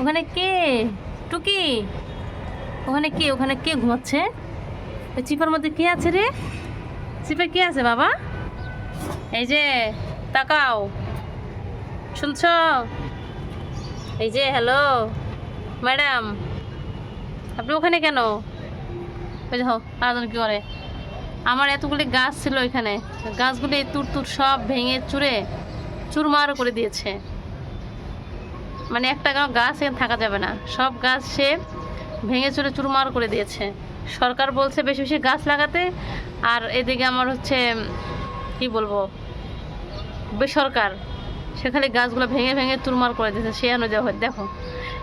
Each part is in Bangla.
ওখানে কে? টুকি? ওখানে কে? ওখানে কে ঘুমাচ্ছে? ওই চিপার মধ্যে কে আছে রে? চিপে কে আছে বাবা? এই যে, তাকাও। শুনছ? এই যে, হ্যালো? ম্যাডাম, আপনি ওখানে কেন? ওই যে আরাধন কি করে? আমার এতগুলি গাছ ছিল ওইখানে। গাছগুলি তুর তুর সব ভেঙে চুরে চুরমার করে দিয়েছে। মানে একটা গাছ এখানে থাকা যাবে না। সব গাছ সে ভেঙে চুরে চুরমার করে দিয়েছে। সরকার বলছে বেশি বেশি গাছ লাগাতে, আর এদিকে আমার হচ্ছে, কি বলব, বেসরকার সেখানে গাছগুলো ভেঙে ভেঙে চুরমার করে দিয়েছে, সে অনুযায়ী দেখো।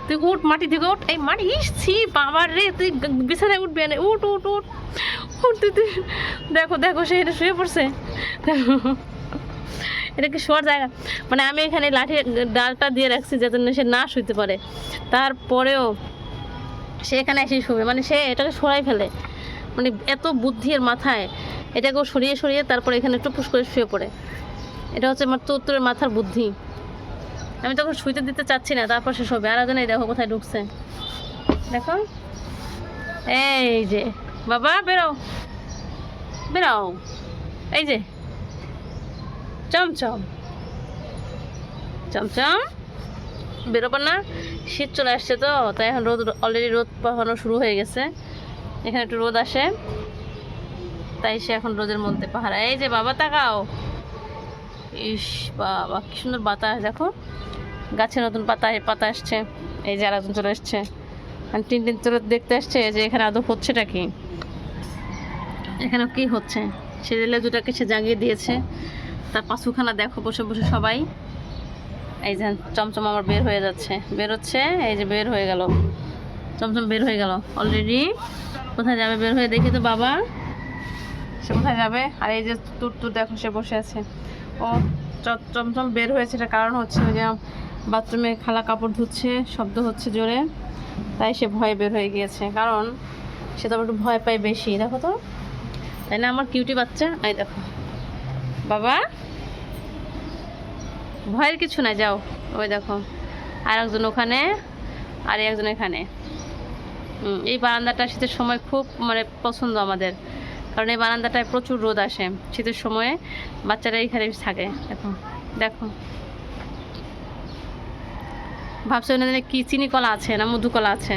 তুই উঠ মাটি থেকে উঠ, এই মাটি ইসছি বাবার রে, তুই বিছানায় উঠবি না উঠ উঠ উঠ উঠ, তুই দেখো দেখো, সে শুয়ে পড়ছে। দেখো। এটা কি শোয়ার জায়গা? মানে আমি এখানে লাঠি, ডালটা দিয়ে রাখছি যাতে সে না শুইতে পারে। তারপরেও সে এখানে এসে শুবে। মানে সে এটাকে সরাই ফেলে। মানে এত বুদ্ধি এর মাথায়, এটাকেও সরিয়ে সরিয়ে তারপরে এখানে টুপুস করে শুয়ে পড়ে। এটা হচ্ছে আমার তোর মাথার বুদ্ধি। আমি তখন শুইতে দিতে চাচ্ছি না, তারপর সে শোবে। আর এই দেখো কোথায় ঢুকছে। দেখো। এই যে। বাবা, বেরো। বেরাও এই যে। চমচম চমচম বেরোবার না, শীত চলে আসছে তো, তাই এখন রোদ অলরেডি রোদ পাহানো শুরু হয়ে গেছে। এখানে একটু রোদ আসে। তাই সে এখন রোদের মধ্যে পাহারা। এই যে বাবা, তাকাও। ইস বাবা, কি সুন্দর বাতাস, দেখো। গাছে নতুন পাতা পাতা আসছে। এই যে আরেকজন চলে এসছে। আর টিন টিন চলে দেখতে আসছে যে এখানে আদৌ হচ্ছেটা কি। এখানে কি হচ্ছে? সে লেজুটাকে সে জাগিয়ে দিয়েছে। তার পাশুখানা দেখো, বসে বসে সবাই। এই যে চমচম আমার বের হয়ে যাচ্ছে। বের হচ্ছে, এই যে বের হয়ে গেল। চমচম বের হয়ে গেল অলরেডি কোথায় যাবে? বের হয়ে দেখি তো বাবা। সে কোথায় যাবে? আর এই যে তুর তুর দেখো, সে বসে আছে। ও চমচম বের হয়েছে এটা কারণ হচ্ছে ওই যে বাথরুমে খালা কাপড় ধুচ্ছে, শব্দ হচ্ছে জোরে। তাই সে ভয়ে বের হয়ে গিয়েছে। কারণ সে তো একটু ভয় পায় বেশি, দেখো তো। তাই না, আমার কিউটি বাচ্চা? এই দেখো। বাবা? ভয়ের কিছু না যাও। ওই দেখো আর একজন ওখানে, আর একজন এখানে। এই বারান্দাটা শীতের সময় খুব মানে পছন্দ আমাদের। কারণ এই বারান্দাটায় প্রচুর রোদ আসে শীতের সময়ে, বাচ্চারা এইখানে থাকে। দেখো দেখো। ভাবছ না কি চিনি কলা আছে না মধু কলা আছে?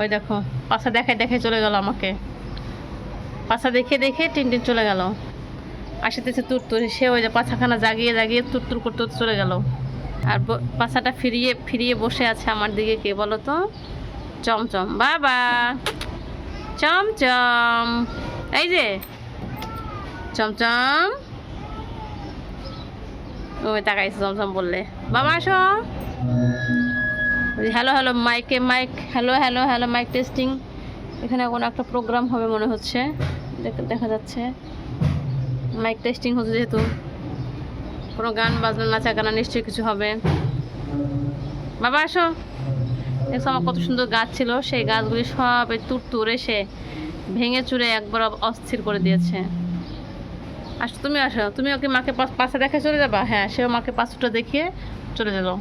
ওই দেখো, পাশা দেখে দেখে চলে গেল আমাকে। পাশা দেখে দেখে টিন টিন চলে গেল। আসিতেছে তুর তুর, সে ওই যে পাছাখানা জাগিয়ে জাগিয়ে তুর তুর করতে চলে গেল। আর পাছাটা ফিরিয়ে ফিরিয়ে বসে আছে আমার দিকে কে বলো তো? চমচম, বাবা! চমচম! এই যে! চমচম! ওই তাকাইছে চমচম বললে। বাবা, আসো! হ্যালো হ্যালো, মাইকে, mike, hello hello hello, mike testing. এখানে কোনো একটা প্রোগ্রাম হবে মনে হচ্ছে। দেখা যাচ্ছে। মাইক টেস্টিং হচ্ছে যেহেতু। কোনো গান, বাজনা, নাচা, গানা নিশ্চয়ই কিছু হবে। বাবা, আসো। দেখছ আমার কত সুন্দর গাছ ছিল? সেই গাছগুলি সব তুর তুর এসে ভেঙে চুরে একবার অস্থির করে দিয়েছে। আসো, তুমি আসো। তুমি ওকে মাকে পাশে দেখে চলে যাবা? হ্যাঁ সেও মাকে পাঁচটা দেখিয়ে চলে গেলো।